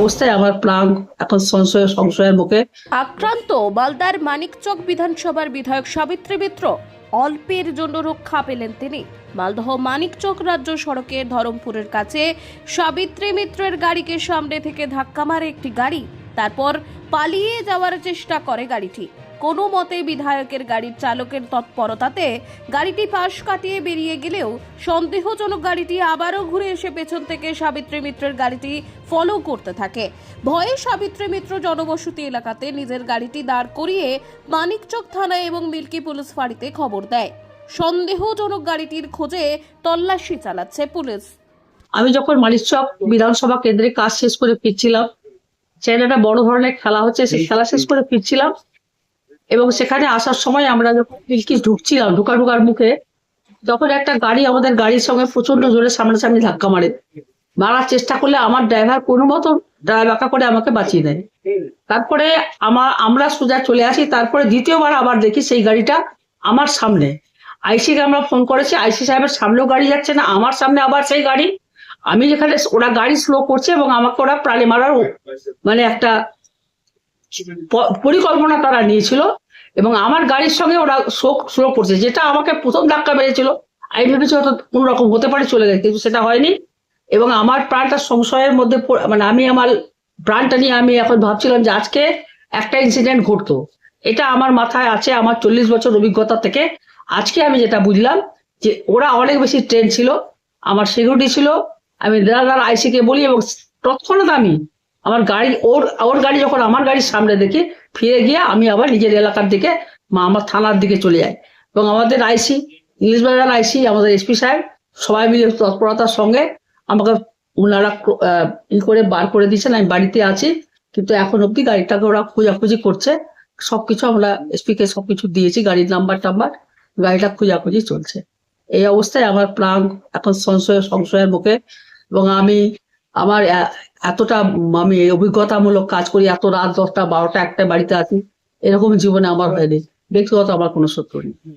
অবস্থায় আমার প্রাণ এখন সংশয় সংশয়ের মুখে। আক্রান্ত মালদার মানিকচক বিধানসভার বিধায়ক সাবিত্রী মিত্র অল্পের জন্য রক্ষা পেলেন তিনি। মালদহ মানিকচক রাজ্য সড়কের ধরমপুরের কাছে সাবিত্রী মিত্রের গাড়িকে সামনে থেকে ধাক্কা মারে একটি গাড়ি তারপর পালিয়ে যাওয়ার চেষ্টা করে গাড়িটি। কোনো মতে বিধায়কের গাড়ির চালকের তৎপরতাতে গাড়িটি পাশ কাটিয়ে বেরিয়ে গেলেও সন্দেহজনক গাড়িটি আবারও ঘুরে এসে পেছন থেকে সাবিত্রী মিত্রের গাড়িটি ফলো করতে থাকে। ভয়ে সাবিত্রী মিত্র জনবসতি এলাকাতে নিজের গাড়িটি দাঁড় করিয়ে মানিকচক থানায় এবং মিল্কি পুলিশ ফাঁড়িতে খবর দেয়। সন্দেহজনক গাড়িটির খোঁজে তল্লাশি চালাচ্ছে পুলিশ। আমি যখন মানিকচক বিধানসভা কেন্দ্রে কাজ শেষ করে ফিরছিলাম সেখানে একটা বড় ধরনের খেলা হচ্ছে সেই খেলা শেষ করে ফিরছিলাম এবং সেখানে আসার সময় আমরা যখন বিলকিস ঢুকছিলাম ঢুকা ঢুকার মুখে যখন একটা গাড়ি আমাদের গাড়ির সঙ্গে প্রচণ্ড জোরে সামনাসামনি ধাক্কা মারে। মারার চেষ্টা করলে আমার ড্রাইভার কোনো মতো ড্রাইভার করে আমাকে বাঁচিয়ে দেয়। তারপরে আমার আমরা সোজা চলে আসি, তারপরে দ্বিতীয়বার আবার দেখি সেই গাড়িটা আমার সামনে। আইসিকে আমরা ফোন করেছি, আইসি সাহেবের সামনেও গাড়ি যাচ্ছে না, আমার সামনে আবার সেই গাড়ি। আমি যেখানে ওরা গাড়ি স্লো করছে এবং আমাকে ওরা প্রাণে মারার মানে একটা পরিকল্পনা তারা নিয়েছিল। এবং আমার গাড়ির সঙ্গে ওরা শোক স্লো করছে। যেটা আমাকে প্রথম ধাক্কা মেরেছিল, আমি ভেবেছি হয়তো কোনো রকম হতে পারে, চলে গেছে, কিন্তু সেটা হয়নি। এবং আমার প্রাণটা সংশয়ের মধ্যে মানে আমি আমার প্রাণটা নিয়ে আমি এখন ভাবছিলাম যে আজকে একটা ইনসিডেন্ট ঘটতো। এটা আমার মাথায় আছে, আমার চল্লিশ বছর অভিজ্ঞতা থেকে। আজকে আমি যেটা বুঝলাম যে ওরা অনেক বেশি ট্রেন ছিল, আমার সিকিউরিটি ছিল, আমি দাদার আইসিকে বলি এবং তৎক্ষণাৎ আমি আমার গাড়ি, ওর ওর গাড়ি যখন আমার গাড়ির সামনে দেখি, ফিরে গিয়ে আমি আবার নিজের এলাকার দিকে, মা আমার থানার দিকে চলে যাই। এবং আমাদের আইসি, ইংলিশ বাজার আইসি, আমাদের এসপি সাহেব, সবাই মিলে তৎপরতার সঙ্গে আমাকে ওনারা ই করে বার করে দিয়েছেন, আমি বাড়িতে আছি। কিন্তু এখন অব্দি গাড়িটাকে ওরা খোঁজাখুঁজি করছে। সবকিছু আমরা এসপি কে সবকিছু দিয়েছি, গাড়ির নাম্বার টাম্বার, গাড়িটা খোঁজাখুঁজি চলছে। এই অবস্থায় আমার প্রাণ এখন সংশয়, সংশয়ের মুখে। এবং আমি আমার এতটা আমি অভিজ্ঞতামূলক কাজ করি, এত রাত দশটা, বারোটা একটা বাড়িতে আছি এরকম জীবনে আমার হয়নি। ব্যক্তিগত আমার কোনো শত্রু নেই।